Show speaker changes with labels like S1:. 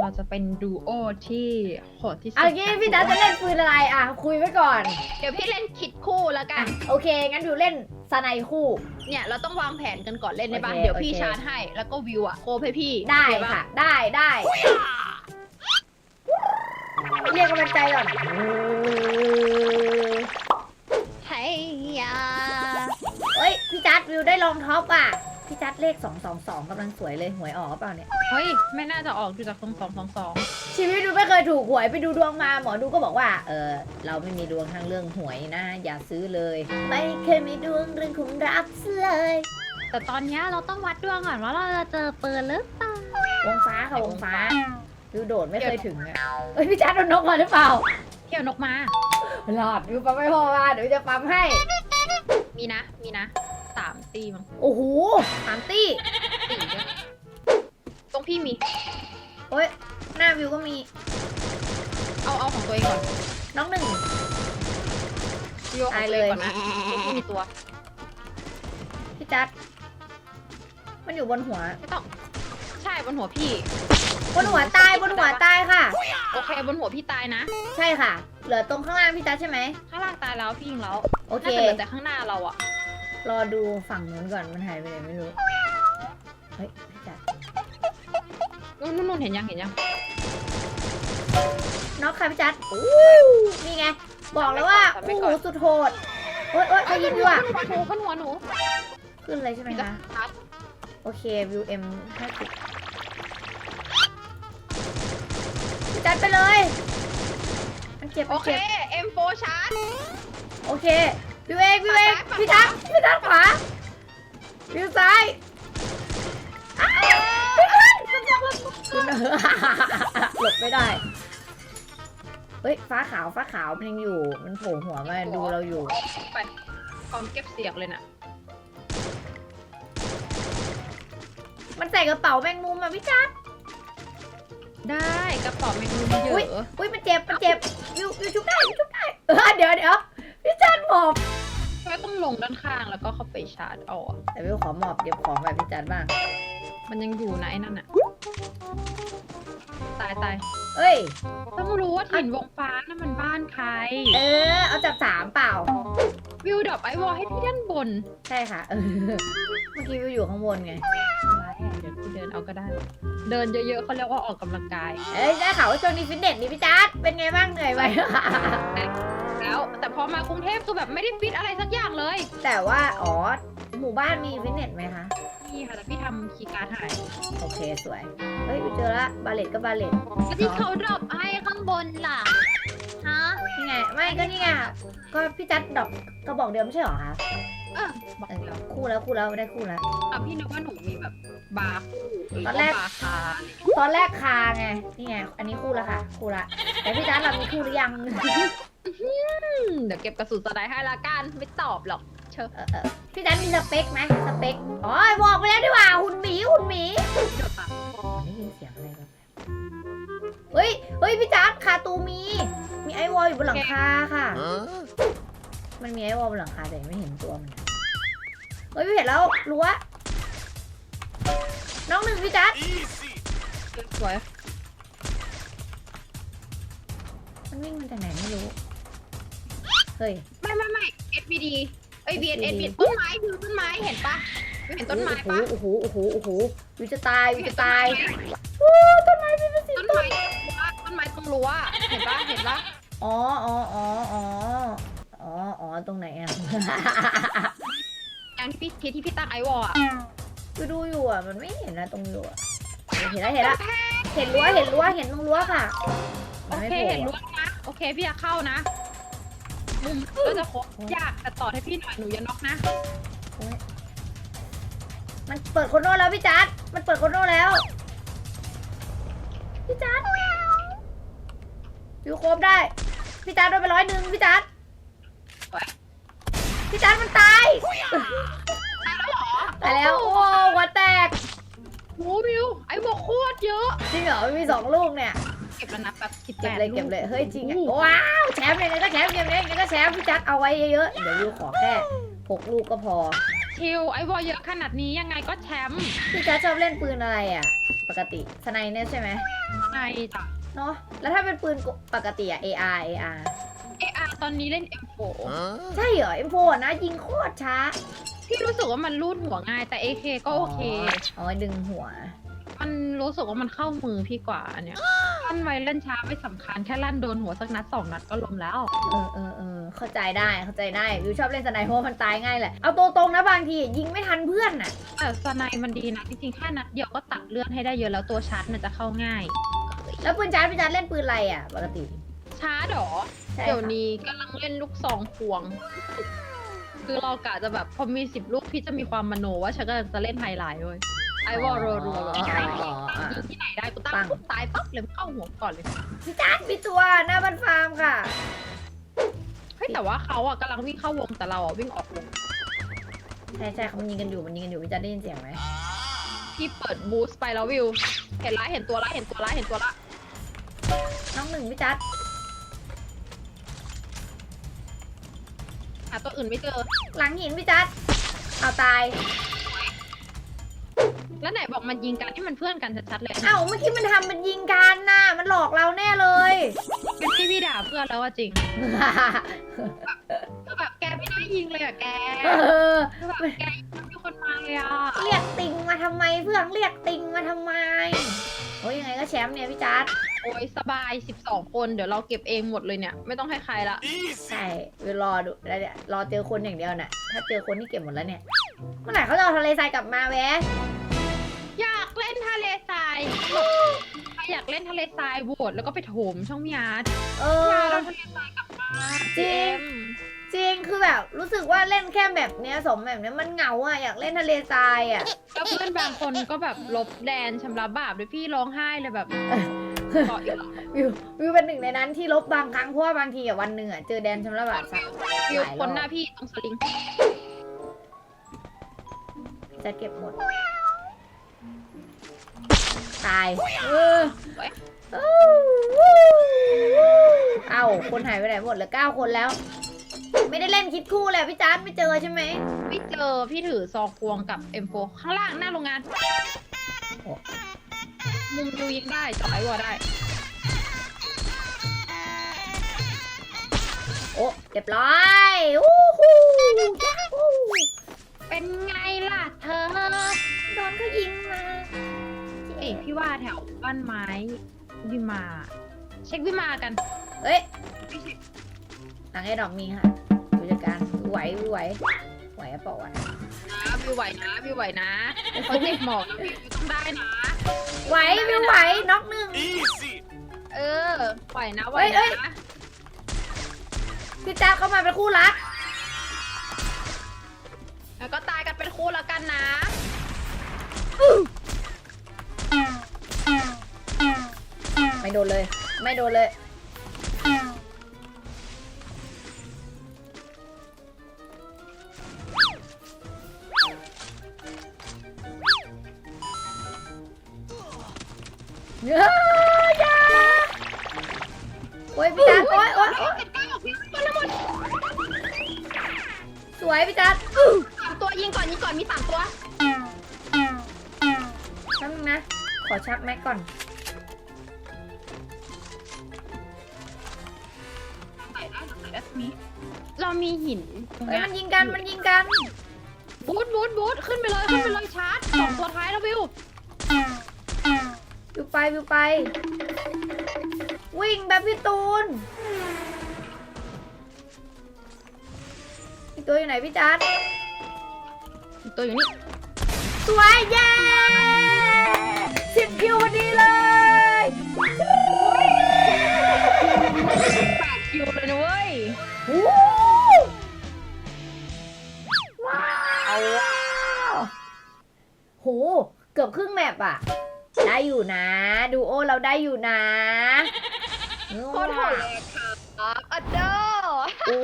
S1: เราจะเป็นดูโอที่โหดที่สุด
S2: เอางี้พี่จัดจะเล่นปืนอะไรอะ คุยไว้ก่อน
S1: เดี๋ยวพี่เล่นคิดคู่แล้วกั
S2: อะ
S1: น
S2: โอเค งั้นดูเล่นสไนคู่
S1: เนี่ยเราต้องวางแผนกันก่อนเล่นได้ปะ
S2: โอเค
S1: เดี๋ยวพี่
S2: โอเค
S1: ชาร์จให้ แล้วก็วิวอะโคบให้พี่
S2: ได้
S1: โอเป
S2: ค่ะ ได้ได้เรียกกำลังใจก่อน
S1: เฮ้ยยา
S2: เฮ้ย พี่จัดวิวได้รองท็อปอะ พี่จัดเลข 222กำลังสวยเลยหวยออกหรือเปล่าเนี่ย
S1: เฮ้ย ไม่น่าจะออกดูจากสองสองสองสอง
S2: ชีวิตดูไม่เคยถูกหวยไปดูดวงมาหมอดูก็บอกว่า เออเราไม่มีดวงทางเรื่องหวยนะ อย่าซื้อเลย ไม่เคยมีดวงเรื่องคุณรักเลย
S1: แต่ตอนเนี้ยเราต้องวัดดวงก่อนว่าเราจะเจอปืนหรือเปล่าว
S2: งฟ้าค่ะวงฟ้า ดูโดดไม่เคยถึงอะเฮ้ยพี่จัดโดนนกมาหรือเปล่า
S1: เที่ยวนกมา
S2: หลอดดูปั๊มไม่พอมาเดี๋ยวจะปั๊มให้
S1: มีนะ มีนะ สามตีมั้ง
S2: โอ้โหสามตี้
S1: สี่ด้วยตรงพี่มี
S2: เฮ้ยหน้าวิวก็มี
S1: เอาเอาของตัวเองก่อน
S2: น้องหนึ่ง
S1: วิวเอาของตัวเองก่อนนะตรงพี่มีตัว
S2: พี่จัดมันอยู่บนหัว
S1: ไม่ต้อง ใช่บนหัวพี่
S2: บนหัวตายบนหัวตายค่ะ
S1: โอเคบนหัวพี่ตายนะ
S2: ใช่ค่ะ เหลือตรงข้างล่างพี่จัดใช่ไหม
S1: ข้างล่างตายแล้วพี่ยิงแล้ว
S2: โอเค
S1: น่าจะเหลือแต่ข้างหน้าเราอะ
S2: รอดูฝั่งนู้นก่อนมันหายไปไหนไม่รู้ เฮ้ยพี่จัด
S1: นู่นนู่นนู่นเห็นยังเห็นยัง
S2: น็อกค่ะพี่จัดอู้นี่ไง บอกแล้วว่าคู่หูสุดโหดโอ๊ยโอ๊ยใครยิงอยู่อะ
S1: บนหัวบนหัวหนู
S2: ขึ้นเลยใช่ไหม
S1: พี่จะ
S2: คะ
S1: ชาร์จ
S2: โอเควิวเอ็มห้าสิบพี่จัดไปเลยมันเจ็บ
S1: โอ
S2: มัน
S1: เค
S2: เจ็บ
S1: M4 ชาร์จ
S2: โอเค วิวเองวิวเอง
S1: ฝั่งซ้าย
S2: พี่จัดพี่จัดขวาวิวซ้ายอ้าวพี่จัดคุณหลบไม่ได้ เฮ้ยฟ้าขาวฟ้าขาวมันยังอยู่ มันโผล่หัวมาดูเราอยู่
S1: ไปกองเก็บเสียงเลยน่ะ
S2: มันใส่กระเป๋าแมงมุมอะพี่จัด
S1: ได้กระเป๋าแมงมุมเย
S2: อุ๊ย
S1: อะ
S2: อุ้ยมันเจ็บมันเจ็บวิววิวชุบได้วิวชุบได้เออเดี๋ยวเดี๋ยวพี่จัดห มอบ
S1: ก็ต้องลงด้านข้างแล้วก็เข้าไปชาร์จเอาอะ
S2: แต่วิวขอหมอบเก็บของแบบพี่จัดบ้าง
S1: มันยังอยู่นะไอ้นั่นอะตายตาย
S2: เอ้ย
S1: ต้องรู้ว่าถิ่นวงฟ้านั่นมันบ้านใคร
S2: เออ เอาจับสามเปล่า
S1: วิวดรอปไอวอลให้พี่ด้านบน
S2: ใช่ค่ะ เออ เมื่อกี้วิวอยู่ข้างบนไง
S1: อะไรอะ เดี๋ยวพี่เดินเอาก็ได้ เดินเยอะๆเขาเรียกว่าออกกำลังกาย
S2: เอ้ยได้ข่าวว่าช่วงนี้ฟิตเนสนี่พี่จัดเป็นไงบ้างเหนื่อยไหม
S1: แล้วแต่พอมากรุงเทพคือแบบไม่ได้ฟิตอะไรสักอย่างเลย
S2: แต่ว่าอ๋อหมู่บ้านมีฟิตเนสไหมคะ
S1: นี่ค่ะแต่พี่ทำคีย์การ์ดหาย
S2: โอเคสวย เฮ้ยเจอละบาเลตก็บาเลต
S1: แล้วที่เขาดรอปให้ข้างบนล่ะฮะ
S2: นี่ไง ไม่ก็นี่ไง ก็พี่จัดดอกกระบอกเดียวไม่ใช่เหรอคะ
S1: เออบอก
S2: เออ
S1: เดียว
S2: คู่แล้วคู่แล้วได้คู่แล้ว
S1: อะพี่นึกว่าหนูมีแบบบาร์คู่หรือ
S2: ตอนแรก
S1: ว่าบาร์คาร์อะไร
S2: ตอนแรกคาไงนี่ไงอันนี้คู่แล้วค่ะ คู่ละ แต่พี่จัดเรามีคู่หรือยัง
S1: อืมเดี๋ยวเก็บกระสุนสไลด์ให้ละกันไม่ตอบหรอกเชอะ
S2: เออเออพี่จัดมีสเปคไหมสเปคอ๋อบอกไปแล้วดีกว่าหุ่นหมีหุ่นหมี
S1: เดี๋ยวตัด
S2: ได้ยินเสียงอะไรแบบเฮ้ยเฮ้ยพี่จัดคาตูมี มีไอวอลอยู่บนหลังคาค่ะมันมีไอวอลบนหลังคาแต่ยังไม่เห็นตัวมัน เฮ้ยพี่เห็นแล้วรั้วน้องหนึ่งพี่จัด
S1: สวย
S2: มันวิ่งมาจากไหนไม่รู้ เฮ้ย
S1: ไม่ไม่ไม่ SBD เอ้ย BN SBD ต้นไม้วิวต้นไม้เห็นปะวิวเห็นต้นไม้ปะ
S2: โอ้โหโอ้โหโอ้โหวิวจะตายวิว
S1: เห็น
S2: จะ
S1: ต้น
S2: ตาย
S1: ไม้
S2: โอ้ต้นไม้พี่เป็นสี
S1: ต้นไม้ต้นไม้ตรงรั้วเห็นปะเห็นปะ
S2: อ๋ออ๋ออ๋ออ๋ออ๋ออ๋อตรงไหนอะ
S1: อ ย่างที่พี่ที่พี่ตั้งไอวอลอะ
S2: กูดูอยู่อะ มันไม่เห็นนะตรงอยู่อะเห็นแล้วเห็นแล้วเห็นรั้วเห็นรั้วเห็นตรงรั้วค่ะ
S1: โอ
S2: มันไม่
S1: เค
S2: โผล่
S1: เห็นรั้วนะโอเคพี่จะเข้านะมุมก็จะครบยากแต่ต่อให้พี่หน่อยหนูอย่าน็อกนะ
S2: โอ๊ยมันเปิดโคโน่แล้วพี่จัดมันเปิดโคโน่แล้ว พี่จัดอยู่ครบได้ พี่จัดโดนไปร้อยหนึ่งพี่จัด พี่จัดมันตายตายแล้วโอ้หัวแตก
S1: โอ้วิวไอวอลโคตรเยอะ
S2: จริงเหรอมันมีสองลูกเนี่ย
S1: เก็บแล้วนะแบบสิบแป
S2: เก็บ
S1: ด
S2: เลยเก็บเลยเฮ้ยจริงอะว้าวแชมป์เลยนะก็แชมป์เกมนี้ก็แชมป์พี่จัดเอาไว้เยอะๆเดี๋ยววิวขอแค่หกลูกก็พอ
S1: จคิวไอวอลเยอะขนาดนี้ยังไงก็แชมป์
S2: พี่จ๊ะชอบเล่นปืนอะไรอะ ปกติสไนเนี่ยใช่ไหม
S1: ไงจ้ะ
S2: เนาะแล้วถ้าเป็นปืนปกติอะ AR AR
S1: เออา ตอนนี้เล่น M4
S2: ใช่เหรอ M4 อะนะยิงโคตรช้า
S1: พี่รู้สึกว่ามันรูดหัวง่ายแต่ AK ก็โอเค
S2: อ๋อดึงหัว
S1: มันรู้สึกว่ามันเข้ามือพี่กว่าอันเนี้ยลั่นไวเล่นช้าไม่สำคัญแค่ลั่นโดนหัวสักนัดสองนัดก็ล้มแล้ว
S2: เออเออเออเข้าใจได้เข้าใจได้วิวชอบเล่นสไนเพราะว่ามันตายง่ายแหละเอาตัวตรงนะบางทียิงไม่ทันเพื่อนน่ะ
S1: แต่สไนมันดีนะ จริงๆแค่นัดเดียวก็ตัดเลือดให้ได้เยอะแล้วตัวชาร์จมันจะเข้าง่าย
S2: แล้วปืนจานพี่จานเล่นปืนอะไรอะปกติ
S1: ชาร์จเหรอ
S2: ใช่
S1: เดี๋ยว
S2: ค่ะ
S1: นี้กำลังเล่นลูกซองควง คือเรากะจะแบบพอมีสิบลูกพี่จะมีความมโนว่าฉันก็จะเล่นไฮไลท์เว้ยไอวอลรัวๆแบบ
S2: อ๋อ
S1: ใช่
S2: อ๋ออ๋อ
S1: ยิงที่ไหนได้กูตั้
S2: ปั
S1: ง
S2: ง
S1: ปุ๊บตายปั๊บเลยเข้าหัวก่อนเลย
S2: พี่จานมีตัวหน้าบ้านฟาร์มค่ะ
S1: เฮ้ยแต่ว่าเขาอะกำลังวิ่งเข้าวงแต่เราอะวิ่งออกวง
S2: ใช่ใช่เขามันยิงกันอยู่มันยิงกันอยู่พี่จานได้ยินเสียงไหม
S1: พี่เปิดบูสต์ไปแล้ววิว เห็นละเห็นตัวละเห็นตัวละเห็นตัวละ
S2: น้องหนึ่งพี่จัด
S1: ตัวอื่นไม่เจอ
S2: หลังหินพี่จัดเอาตาย
S1: แล้วไหนบอกมันยิงกันที่มันเพื่อนกันชัดๆเลย
S2: เอ้าเมื่อกี้มันทำมันยิงกันน่ะ มันหลอกเราแน่เลย
S1: เป็นที่พี่ด่าเพื่อนแล้วว่าจริงก็แบบแกไม่ได้ยิงเลยอะแก
S2: เออ
S1: ก็แบบแกมีคนมาเลยอะ
S2: เรียกติงมาทำไมเพื่อนเรียกติงมาทำไม โอ้ยยังไงก็แชมป์เนี่ยพี่จัด
S1: โอ้ยสบาย 12 คนเดี๋ยวเราเก็บเองหมดเลยเนี่ย ไม่ต้องให้ใครละ
S2: ใช่ไปรอดูแล้วเนี่ยรอเจอคนอย่างเดียวน่ะ ถ้าเจอคนที่เก็บหมดแล้วเนี่ย เมื่อไหร่เขาจะเอาทะเลทรายกลับมาแวะ
S1: อยากเล่นทะเลทรายใครอยากเล่นทะเลทรายโหวตแล้วก็ไปโถมช่องมิอาร์ต
S2: เอ
S1: มิอา
S2: อ
S1: ร์ตเอาทะเลทรายกลับมา
S2: จริง จริงคือแบบรู้สึกว่าเล่นแค่แบบเนี้ยสมแบบเนี้ยมันเหงาอะอยากเล่นทะเลทรายอะ
S1: แล้วเพื่อนบางคนก็แบบลบแดนชำระบาปด้วยพี่ร้องไห้เลยแบบ ต่ออีกเหรอ
S2: วิววิวเป็นหนึ่งในนั้นที่ลบบางครั้งเพราะว่าบางทีอะวันหนึ่งอะเจอแดนชำระบาปสัก
S1: วิวคนหน้าพี่ตรงสลิง
S2: จะเก็บหมด ตาย เออเอ้าเอ้าคนหายไปไหนหมดเหลือเก้าคนแล้ว ไม่ได้เล่นคิดคู่เลยพี่จานไม่เจอใช่ไหม
S1: ไม่เจอพี่ถือซองควงกับ M4 ข้างล่างหน้าโรงงาน
S2: โอ้
S1: มุมยูยิงได้จ่อไอวอลได้
S2: โอ้เรียบร้อยอู้หูยาฮู
S1: เป็นไงล่ะเธอ
S2: โดนเขายิงมา
S1: เอ้ยพี่ว่าแถวบ้านไม้วิมา เช็ควิมากัน
S2: เฮ้ยหลังไอ้ดอกมีค่ะผู้จัดการไหวไหวไหวอะเปล่าวะ
S1: นะวิวไหวนะวิวไหวนะเขาเจ็บหมอกนะวิวต้องได้นะ
S2: ไหวไม่ไหวน็อกหนึ่ง
S3: Easy.
S1: เออไหวนะไหว
S2: เอ้ยเอ้
S1: นะ
S2: ยพี่จ้าเข้ามาเป็นคู่รัก
S1: แล้วก็ตายกันเป็นคู่แล้วกันนะ
S2: ไม่โดนเลย ไม่โดนเลย เฮ้ยอย่าโอ้ยพี่จัดโอ้ยโอ้ยโอ๊ย
S1: เก็บเก้าพี่คนละหมด
S2: สวยพี่จัด
S1: สามตัวยิงก่อนยิงก่อนมีสามตัว
S2: แป๊บนึงนะ ขอชักแม็กก่อน
S1: ใส่ได้ใส่ได้ตรงนี้เรามีหินตรง
S2: เฮ้ย
S1: เนี้ย
S2: มันยิงกันมันยิงกัน
S1: บูทบูทบูทขึ้นไปเลยขึ้นไปเลยชาร์จสองตัวท้ายแล้ววิว
S2: วิว ไปวิวไป วิ่งแบบพี่ตูนอีกตัวอยู่ไหนพี่จัด
S1: ตัวอยู่นี่
S2: สวยเย้สิบคิวพอดีเลย
S1: แปดคิวเลยนะเว้ย
S2: วู้ว้าวโห เกือบครึ่งแมปอะ ได้อยู่นะ ดูโอเราได้อยู่นะ
S1: โคตรโหดเลยครับอัดเดอร์
S2: โอ้